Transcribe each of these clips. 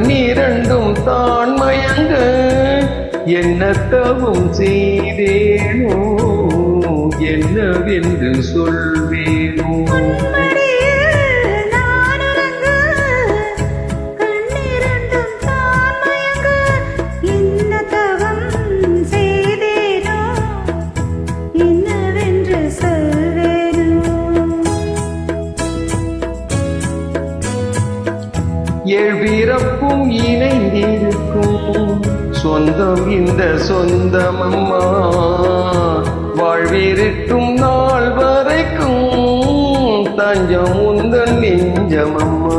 கண்ணீரண்டும் தான் மயங்க என்னத்தவும் செய்தேனோ என்னவென்று சொல்வேனோ. எழுபிறப்பும் இணைந்திருக்கும். சொந்தம் இந்த சொந்தம் அம்மா வாழ்விருக்கும் நாள் வரைக்கும் தஞ்சம் உந்தன் நெஞ்சம் அம்மா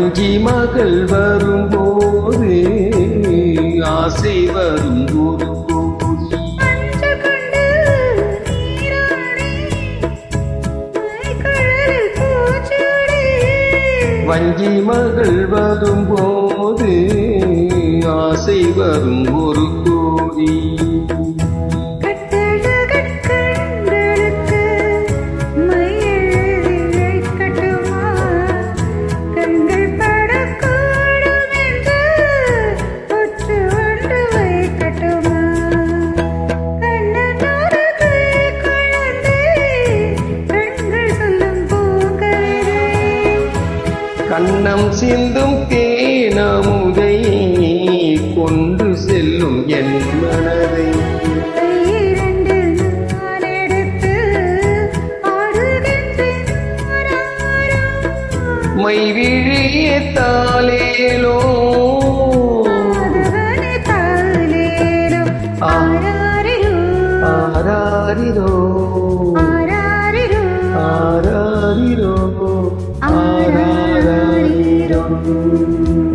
வஞ்சி மகள் வரும்போது ஆசை வரும் ஒரு. வஞ்சி மகள் வரும்போது ஆசை வரும் ஒரு கண்ணம் சிந்தும் தேனமுதை கொண்டு செல்லும் என் மனதை. மை மாதவனே தாலேலோ. ஆராரிரோ. ஆராரிரோ ஆராரிரோ. ஆராரிரோ ஆராரிரோ. ஆராரிரோ